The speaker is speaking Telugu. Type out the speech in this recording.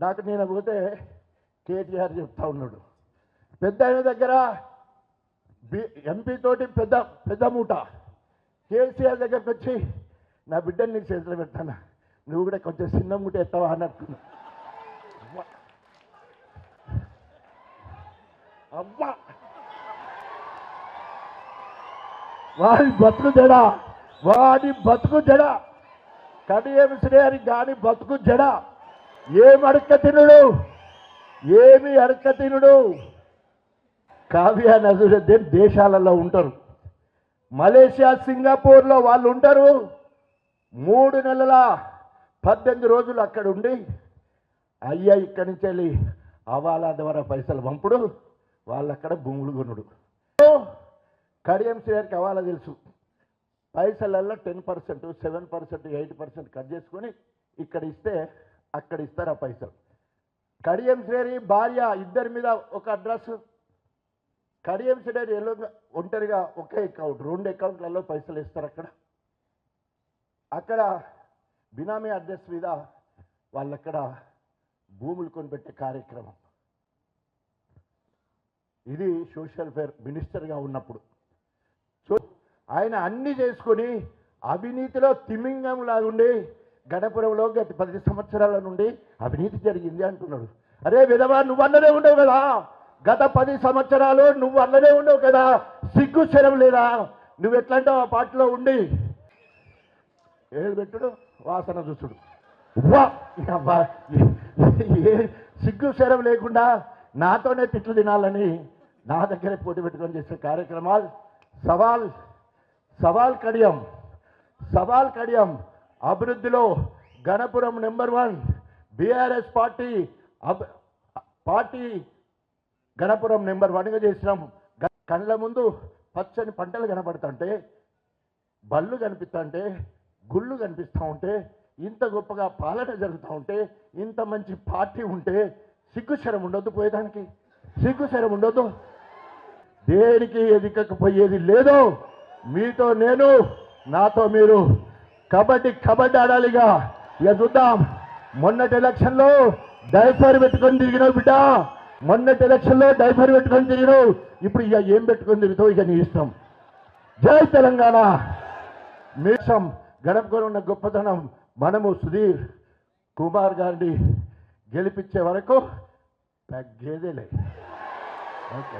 నాకు నేను పోతే కేటీఆర్ చెప్తా ఉన్నాడు. పెద్ద ఆయన దగ్గర బి ఎంపీ తోటి పెద్ద పెద్ద మూట. కేసీఆర్ దగ్గరకు వచ్చి నా బిడ్డని నీకు చేతులు పెడతాను? నువ్వు కూడా కొంచెం చిన్న మూట ఎత్తావా? అన్నట్టు అబ్బా వాడి బతుకు జడ. వాడి బతుకు జడ. కడియం శ్రేయరి గాని బతుకు జడ. ఏం అడక్క తినుడు? ఏమి అడక్క తినుడు? కావ్య నజరుద్దీన్ దేశాలలో ఉంటారు. మలేషియా సింగపూర్లో వాళ్ళు ఉంటారు. మూడు నెలల పద్దెనిమిది రోజులు అక్కడ ఉండి అయ్యా ఇక్కడి నుంచి వెళ్ళి అవాలా ద్వారా పైసలు పంపుడు. వాళ్ళు అక్కడ భూములు కొనుడు. కడియం శ్రేయర్కి అవాలా తెలుసు. పైసలల్లో ten percent seven percent eight percent cut చేసుకొని ఇక్కడ ఇస్తే అక్కడ ఇస్తారు ఆ పైసలు? కడియం శ్రేణి భార్య ఇద్దరి మీద ఒక అడ్రస్. కడియం శ్రేణి ఎల్లో ఒంటరిగా ఒకే అకౌంట్ రెండు అకౌంట్లలో పైసలు ఇస్తారు అక్కడ. అక్కడ బినామీ అడ్రస్ మీద వాళ్ళక్కడ భూములు కొనిపెట్టే కార్యక్రమం. ఇది సోషల్ ఫేర్ మినిస్టర్గా ఉన్నప్పుడు. సో ఆయన అన్ని చేసుకొని అవినీతిలో తిమింగం లాగుండి గణపురంలో గత పది సంవత్సరాల నుండి అవినీతి జరిగింది అంటున్నాడు. అరే విధవా నువ్వు అన్నదే ఉండవు కదా. గత పది సంవత్సరాలు నువ్వు అన్నదే ఉండవు కదా. సిగ్గు శరం లేదా? నువ్వు ఎట్లంటావు ఆ పాటలో ఉండి? ఏడు పెట్టుడు వాసన చూసుడు. వా! సిగ్గు శరం లేకుండా నాతోనే తిట్లు తినాలని నా దగ్గరే పోటీ పెట్టుకొని చేసే కార్యక్రమాలు. సవాల్ సవాల్ కడియం సవాల్ కడియం. అభివృద్ధిలో Ganapuram number one BRS party అబ్- పార్టీ గణపురం నెంబర్ వన్గా చేసినాం. గ- కళ్ళ ముందు పచ్చని పంటలు కనబడుతుంటే బళ్ళు కనిపిస్తుంటే గుళ్ళు కనిపిస్తూ ఉంటే ఇంత గొప్పగా పాలన జరుగుతూ ఉంటే ఇంత మంచి పార్టీ ఉంటే సిగ్గుశరం ఉండొద్దు పోయేదానికి. సిగ్గుశరం ఉండొద్దు. దేనికి ఎదికకపోయేది లేదో మీతో నేను నాతో మీరు కబడ్డీ కబడ్డీ ఆడాలిగా ఇక చూద్దాం. మొన్నటి ఎలక్షన్లో డైఫర్ పెట్టుకొని తిరిగినావు బిడ్డ. మొన్నటి ఎలక్షన్లో డైఫర్ పెట్టుకొని తిరిగినావు. ఇప్పుడు ఇక ఏం పెట్టుకొని తిరుగుతావు? ఇక నీ ఇష్టం. జై తెలంగాణ. మీసం గడపకొని ఉన్న గొప్పతనం మనము సుధీర్ కుమార్ గారిని గెలిపించే వరకు తగ్గేదేలే. ఓకే